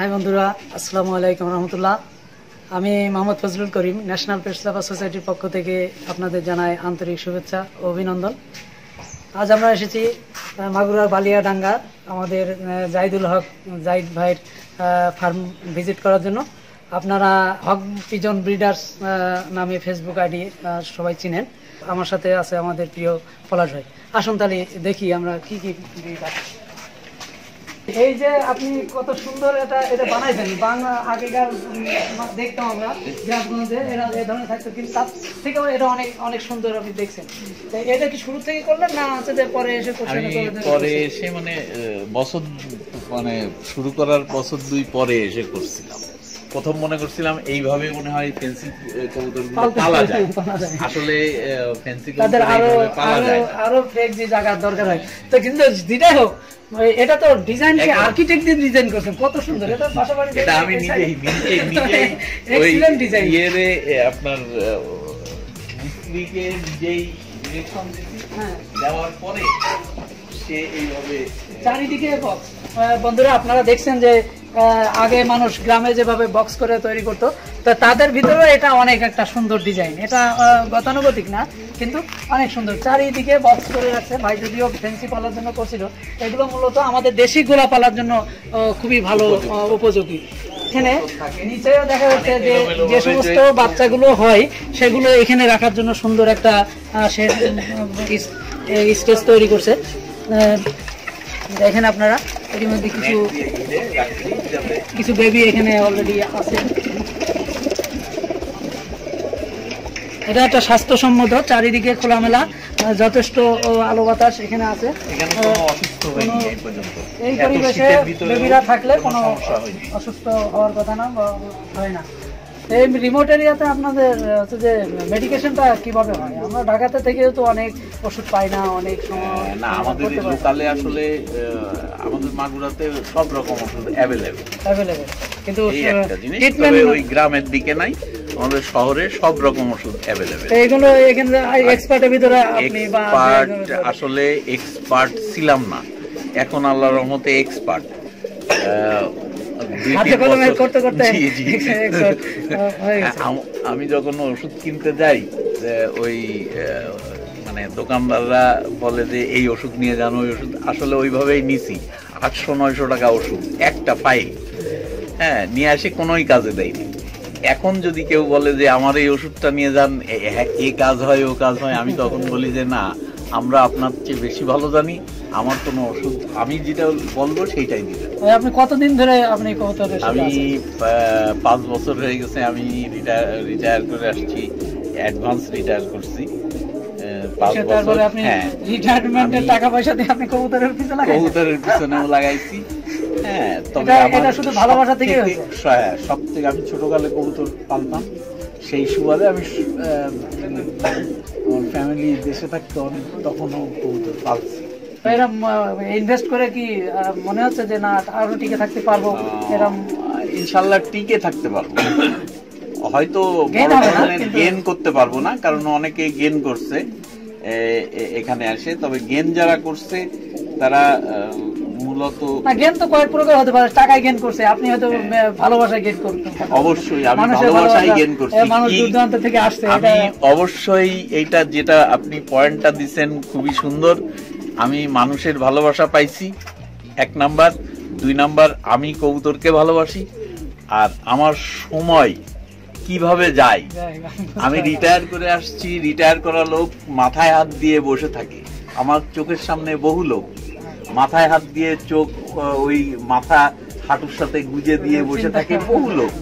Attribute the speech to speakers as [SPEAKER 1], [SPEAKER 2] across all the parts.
[SPEAKER 1] High বন্ধুরা আসসালামু আলাইকুম রহমতুল্লাহ। আমি Mohammad Fazlul Karim national press lover সোসাইটির পক্ষ থেকে আপনাদের জানাই আন্তরিক শুভেচ্ছা ও অভিনন্দন। আজ আমরা এসেছি মাগুরার বালিয়াডাঙ্গা আমাদের আহ, জাহিদুল হক জাইদ ভাইয়ের ফার্ম ভিজিট করার জন্য। আপনারা হক পিজন ব্রিডার্স নামে ফেসবুক আইডি সবাই চিনেন। আমার সাথে আছে আমাদের প্রিয় পলাশ ভাই। আসুন তাহলে দেখি আমরা কি কি আছে। এই যে আপনি কত সুন্দর এটা এটা বানাইছেন। বাংলা আগেকার দেখতাম আমরা যে আপনাদের এরা এই ধরনের থাকতো কিন্তু তার থেকেও এটা অনেক অনেক সুন্দর আপনি দেখছেন। এটা কি শুরু থেকে করলেন না আছে যে পরে এসে
[SPEAKER 2] পরে এসে মানে বছর মানে শুরু করার বছর দুই পরে এসে করছিলাম। প্রথম মনে করছিলাম এইভাবে মনে হয় ফেন্সি কবুতর পালা যায়। আসলে ফেন্সি
[SPEAKER 1] তাদের
[SPEAKER 2] কবুতর আরও
[SPEAKER 1] আরও ফ্রেক যে জায়গার দরকার হয়। তো কিন্তু যেটাই হোক এটা তো ডিজাইন কি আর্কিটেক্ট দিয়ে ডিজাইন করছেন কত সুন্দর। এটা পাশাপাশি
[SPEAKER 2] এটা আমি নিজেই নিজেই
[SPEAKER 1] এক্সিলেন্ট ডিজাইন
[SPEAKER 2] ইয়েরে আপনার মিস্ত্রিকে নিজেই ডিরেকশন দিচ্ছি
[SPEAKER 1] হ্যাঁ।
[SPEAKER 2] দেওয়ার পরে সে এইভাবে
[SPEAKER 1] চারিদিকে বন্ধুরা আপনারা দেখছেন যে আগে মানুষ গ্রামে যেভাবে বক্স করে তৈরি করতো, তো তাদের ভিতরেও এটা অনেক একটা সুন্দর ডিজাইন এটা গতানুগতিক না, কিন্তু অনেক সুন্দর। চারিদিকে বক্স করে রাখছে। ভাই যদিও ফেন্সি পালার জন্য করছিল, এগুলো মূলত আমাদের দেশি গোলা পালার জন্য খুবই ভালো উপযোগী। এখানে নিচেও দেখা যাচ্ছে যে যে সমস্ত বাচ্চাগুলো হয়, সেগুলো এখানে রাখার জন্য সুন্দর একটা স্টেজ তৈরি করছে। দেখেন আপনারা। এর মধ্যে কিছু কিছু বেবি এখানে অলরেডি আছে। এটা একটা স্বাস্থ্যসম্মত চারিদিকে খোলামেলা যথেষ্ট আলো বাতাস এখানে আছে।
[SPEAKER 2] এই
[SPEAKER 1] পরিবেশে বেবিরা থাকলে কোনো অসুস্থ হওয়ার কথা না বা হয় না। এই রিমোট এরিয়াতে আপনাদের হচ্ছে যে মেডিকেশনটা কীভাবে হয়? আমরা ঢাকাতে থেকে তো অনেক ওষুধ পাই না অনেক সময়
[SPEAKER 2] না আমাদের লোকালে আসলে আমাদের মাগুরাতে সব রকম ওষুধ অ্যাভেলেবেল
[SPEAKER 1] অ্যাভেলেবেল কিন্তু
[SPEAKER 2] ওই গ্রামের দিকে নাই আমাদের শহরে সব রকম ওষুধ অ্যাভেলেবেল
[SPEAKER 1] এইগুলো এখানে এক্সপার্টের ভিতরে আপনি বা
[SPEAKER 2] আসলে এক্সপার্ট ছিলাম না। এখন আল্লাহর রহমতে এক্সপার্ট
[SPEAKER 1] হাতে কলমে করতে করতে expert, আহ, হয়ে গেছে।
[SPEAKER 2] আমি যখন ওষুধ কিনতে যাই ওই মানে দোকানদাররা বলে যে এই ওষুধ নিয়ে যান ওই ওষুধ আসলে ওইভাবেই নিছি। আটশো নয়শো টাকা ওষুধ একটা ফাইল। হ্যাঁ নিয়ে আসে কোনোই কাজে দেয়নি। এখন যদি কেউ বলে যে আমার এই ওষুধটা নিয়ে যান এ- এ কাজ হয় ও কাজ হয় আমি তখন বলি যে না আমরা আপনার চেয়ে বেশি ভালো জানি। আমার কোনো ওষুধ আমি যেটা বলব সেইটাই দিবেন।
[SPEAKER 1] আপনি কতদিন ধরে আপনি
[SPEAKER 2] আমি পাঁচ বছর হয়ে গেছে আমি রিটায়ার করে আসছি অ্যাডভান্স রিটায়ার করছি।
[SPEAKER 1] তারপরে আপনি
[SPEAKER 2] হ্যাঁ।
[SPEAKER 1] রিটায়ারমেন্টের টাকা পয়সা দিয়ে আপনি কবুতরের পিছনে লাগাইছেন?
[SPEAKER 2] কবুতরের পিছনেও লাগাইছি। হ্যাঁ তবে
[SPEAKER 1] এটা- শুধু ভালোবাসা হয়েছে?
[SPEAKER 2] হ্যাঁ, সব থেকে আমি ছোটকালে কবুতর পালতাম। সেই সুবাদে আমি আমার ফ্যামিলি দেশে থাকতো আমি তখনও কবুতর পালছি।
[SPEAKER 1] এরম ইনভেস্ট করে কি মনে হচ্ছে যে না আরও টিকে থাকতে পারব? এরম
[SPEAKER 2] ইনশাল্লাহ টিকে থাকতে পারব। হয়তো বড় ধরনের গেন করতে পারব না কারণ অনেকে গেন করছে এখানে আসে। তবে গেন যারা করছে তারা মূলত
[SPEAKER 1] না গেন তো কয়েক প্রকার হতে পারে টাকায় গেন করছে। আপনি হয়তো ভালোবাসায় গেন করতেন
[SPEAKER 2] অবশ্যই আমি
[SPEAKER 1] মানুষের
[SPEAKER 2] ভালোবাসাই
[SPEAKER 1] ভালোবাসা,
[SPEAKER 2] গেন করছি।
[SPEAKER 1] মানুষ থেকে আসছে
[SPEAKER 2] আমি অবশ্যই এইটা যেটা আপনি পয়েন্টটা দিচ্ছেন খুবই সুন্দর। আমি মানুষের ভালোবাসা পাইছি এক নাম্বার। দুই নাম্বার আমি কবুতরকে ভালোবাসি। আর আমার সময় কীভাবে যায় আমি রিটায়ার করে আসছি রিটায়ার করা লোক মাথায় হাত দিয়ে বসে থাকে। আমার চোখের সামনে বহু লোক। মাথায় হাত দিয়ে চোখ ওই মাথা হাঁটুর সাথে গুজে দিয়ে বসে থাকে বহু লোক।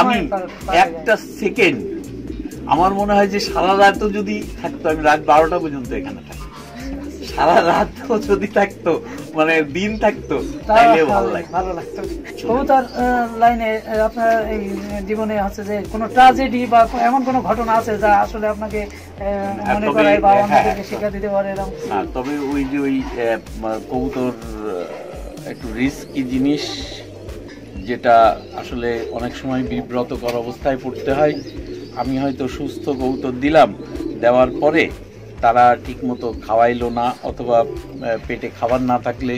[SPEAKER 2] আমি একটা সেকেন্ড আমার মনে হয় যে সারা রাতও যদি থাকতো আমি রাত বারোটা পর্যন্ত এখানে থাকতো সারা রাতও যদি থাকতো মানে দিন থাকতো
[SPEAKER 1] তা
[SPEAKER 2] তাইলে ভালো লাগতো
[SPEAKER 1] ভালো লাগতো। কবুতর লাইনে আপনার এই জীবনে হচ্ছে যে কোনো ট্রাজেডি বা এমন কোনো ঘটনা আছে যা আসলে আপনাকে মনে করায় বা
[SPEAKER 2] হ্যাঁ,
[SPEAKER 1] অন্যদেরকে
[SPEAKER 2] হ্যাঁ।
[SPEAKER 1] শিক্ষা দিতে পারে এরকম।
[SPEAKER 2] তবে ওই যে ওই কবুতর একটু রিস্কি জিনিস যেটা আসলে অনেক সময় বিব্রতকর অবস্থায় পড়তে হয়। আমি হয়তো সুস্থ কবুতর দিলাম দেওয়ার পরে তারা ঠিকমতো খাওয়াইলো না, অথবা পেটে খাবার না থাকলে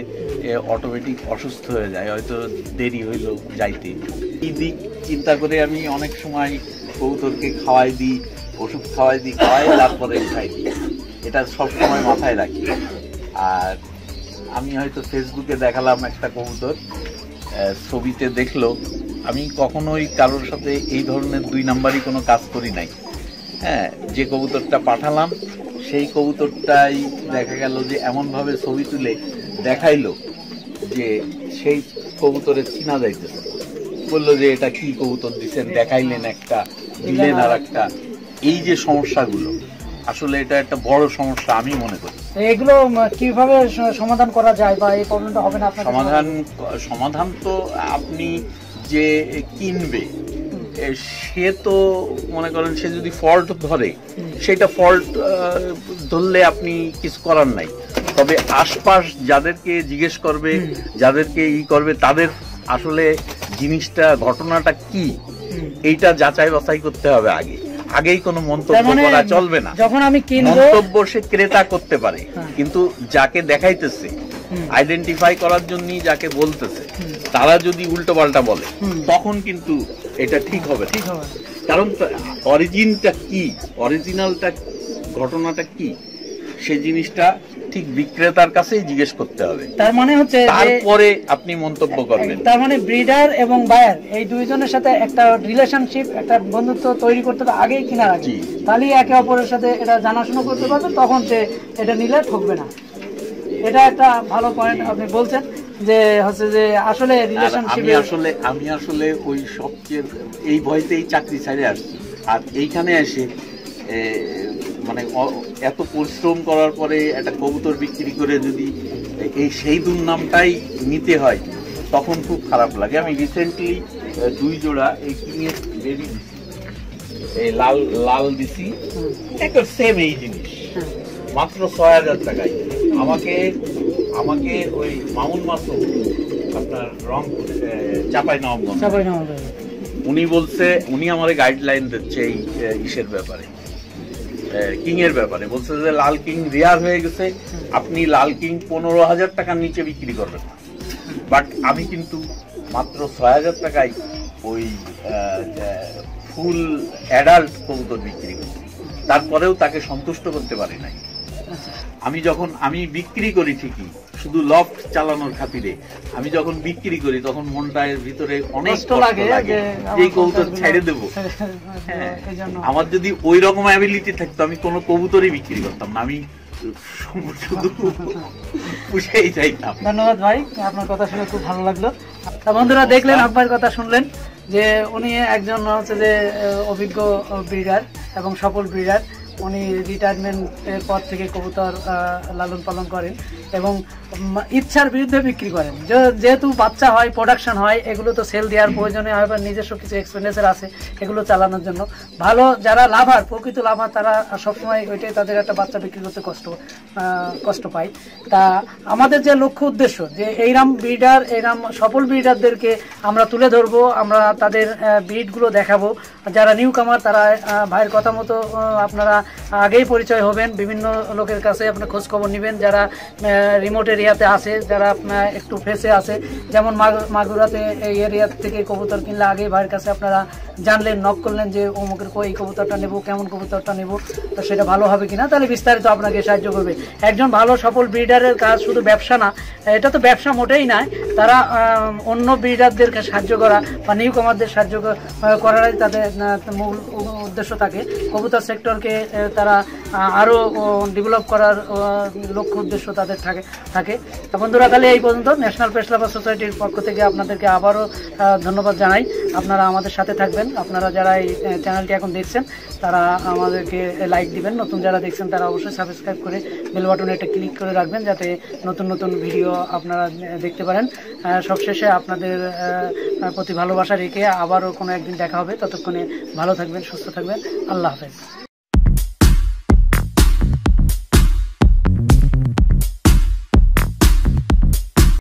[SPEAKER 2] অটোমেটিক অসুস্থ হয়ে যায়, হয়তো দেরি হইল যাইতে। এই দিক চিন্তা করে আমি অনেক সময় কবুতরকে খাওয়াই দিই, ওষুধ খাওয়াই দিই, খাওয়াই তারপরে খাই দিই। এটা সবসময় মাথায় রাখি। আর আমি হয়তো ফেসবুকে দেখালাম একটা কবুতর ছবিতে দেখল। আমি কখনোই কারোর সাথে এই ধরনের দুই নাম্বারই কোনো কাজ করি নাই। হ্যাঁ যে কবুতরটা পাঠালাম সেই কবুতরটাই দেখা গেল যে এমনভাবে ছবি তুলে দেখাইলো যে সেই কবুতরের চিনা যাইতেছে। না। বলল যে এটা কি কবুতর দিচ্ছেন দেখাইলেন একটা দিলেন আর একটা এই যে সমস্যাগুলো আসলে এটা একটা বড় সমস্যা আমি মনে করি।
[SPEAKER 1] এগুলো কীভাবে সমাধান করা যায় বা এই প্রবলেমটা হবে না
[SPEAKER 2] সমাধান সমাধান তো আপনি যে কিনবে সে তো মনে করেন সে যদি ফল্ট ধরে সেটা ফল্ট ধরলে আপনি কিছু করার নাই তবে আশপাশ যাদেরকে জিজ্ঞেস করবে যাদেরকে ই করবে তাদের আসলে জিনিসটা ঘটনাটা কি। এইটা যাচাই বাছাই করতে হবে আগে আগেই কোনো মন্তব্য
[SPEAKER 1] মানে
[SPEAKER 2] করা চলবে না
[SPEAKER 1] যখন আমি কিনবো
[SPEAKER 2] মন্তব্য সে ক্রেতা করতে পারে
[SPEAKER 1] হ্যাঁ।
[SPEAKER 2] কিন্তু যাকে দেখাইতেছে। আইডেন্টিফাই করার জন্য যাকে বলতেছে তারা যদি উল্টো পাল্টা বলে তখন কিন্তু এটা ঠিক হবে
[SPEAKER 1] ঠিক হবে
[SPEAKER 2] কারণ অরিজিনটা কি? অরিজিনালটা ঘটনাটা কি? সে জিনিসটা ঠিক বিক্রেতার কাছেই জিজ্ঞেস করতে হবে।
[SPEAKER 1] তার মানে হচ্ছে
[SPEAKER 2] তারপরে আপনি মন্তব্য করবেন।
[SPEAKER 1] তার মানে ব্রিডার এবং বায়ার এই দুইজনের সাথে একটা রিলেশনশিপ একটা বন্ধুত্ব তৈরি করতে হবে আগেই কিনা আগে
[SPEAKER 2] জি।
[SPEAKER 1] তাহলেই একে অপরের সাথে এটা জানাশোনা করতে পারবে তখন সে এটা নিলে ঠকবে না। এটা একটা ভালো পয়েন্ট আপনি বলছেন যে হচ্ছে যে আসলে রিলেশনশিপে
[SPEAKER 2] আসলে আমি আসলে ওই সবচেয়ে এই ভয়তেই চাকরি ছেড়ে আসছি। আর এইখানে এসে মানে এত পরিশ্রম করার পরে একটা কবুতর বিক্রি করে যদি এই সেই দুর্নামটাই নিতে হয় তখন খুব খারাপ লাগে। আমি রিসেন্টলি দুই জোড়া এই কিনে বেবি এই লাল লাল দিছি। একটা সেম এই জিনিস। মাত্র ছয় হাজার টাকায়। আমাকে আমাকে ওই মামুন মাসুম আপনার রং চাপাই
[SPEAKER 1] নেওয়া
[SPEAKER 2] উনি বলছে উনি আমার গাইডলাইন দিচ্ছে এই ইসের ব্যাপারে কিং এর ব্যাপারে। বলছে যে লাল কিং রেয়ার হয়ে গেছে আপনি লাল কিং পনেরো হাজার টাকার নিচে বিক্রি করবেন না। বাট আমি কিন্তু মাত্র ছয় হাজার টাকায় ওই ফুল অ্যাডাল্ট কবুতর বিক্রি করছি। তারপরেও তাকে সন্তুষ্ট করতে পারি নাই।
[SPEAKER 1] আচ্ছা।
[SPEAKER 2] আমি যখন আমি বিক্রি করি ঠিকই শুধু লফট চালানোর খাতিরে। আমি যখন বিক্রি করি তখন মনটার ভিতরে অনেক
[SPEAKER 1] লাগে যে
[SPEAKER 2] কবুতর ছেড়ে দেবো। হ্যাঁ, আমার যদি ওই রকম অ্যাবিলিটি থাকতো আমি কোনো কবুতরই বিক্রি করতাম না। আমি
[SPEAKER 1] ধন্যবাদ ভাই আপনার কথা শুনে খুব ভালো লাগল। বন্ধুরা দেখলেন আব্বার কথা শুনলেন যে উনি একজন হচ্ছে যে অভিজ্ঞ ব্রিডার এবং সফল ব্রিডার। উনি রিটায়ারমেন্টের পর থেকে কবুতর লালন পালন করেন এবং ইচ্ছার বিরুদ্ধে বিক্রি করেন। যেহেতু বাচ্চা হয় প্রোডাকশন হয়, এগুলো তো সেল দেওয়ার প্রয়োজনে হয় বা নিজস্ব কিছু এক্সপেন্ডিচার আছে, এগুলো চালানোর জন্য। ভালো যারা লাভার, প্রকৃত লাভার, তারা সবসময় ওইটাই তাদের একটা বাচ্চা বিক্রি করতে কষ্ট কষ্ট পায়। তা আমাদের যে লক্ষ্য উদ্দেশ্য, যে এইরাম ব্রিডার এইরাম সফল ব্রিডারদেরকে আমরা তুলে ধরবো, আমরা তাদের ব্রিডগুলো দেখাবো। যারা নিউ কামার তারা ভাইয়ের কথা মতো আপনারা আগেই পরিচয় হবেন। বিভিন্ন লোকের কাছে আপনি খোঁজ খবর নেবেন। যারা রিমোট এরিয়াতে আসে যারা একটু ফেসে আসে যেমন মাগ- মাগুরাতে এই এরিয়া থেকে কবুতর কিনলে আগেই ভাইয়ের কাছে আপনারা জানলেন নক করলেন যে অমুকের কো- এই কবুতরটা নেব, কেমন কবুতরটা নেব, তো সেটা ভালো হবে কিনা? তাহলে বিস্তারিত আপনাকে সাহায্য করবে। একজন ভালো, সফল ব্রিডারের কাজ শুধু ব্যবসা না, এটা তো ব্যবসা মোটেই নয়, তারা অন্য ব্রিডারদেরকে সাহায্য করা বা নিউ কামারদের সাহায্য করারই তাদের মূল উদ্দেশ্য থাকে। কবুতর সেক্টরকে তারা আরও ডেভেলপ করার লক্ষ্য উদ্দেশ্য তাদের থাকে থাকে। বন্ধুরা, তাহলে এই পর্যন্ত। ন্যাশনাল লাভার সোসাইটির পক্ষ থেকে আপনাদেরকে আবারও ধন্যবাদ জানাই। আপনারা আমাদের সাথে থাকবেন। আপনারা যারা এই চ্যানেলটি এখন দেখছেন, তারা আমাদেরকে লাইক দিবেন। নতুন যারা দেখছেন, তারা অবশ্যই সাবস্ক্রাইব করে বেল বাটনে একটা ক্লিক করে রাখবেন, যাতে নতুন নতুন ভিডিও আপনারা দেখতে পারেন। সবশেষে আপনাদের প্রতি ভালোবাসা রেখে আবারও কোনো একদিন দেখা হবে। ততক্ষণে ভালো থাকবেন, সুস্থ থাকবেন। আল্লাহ হাফেজ।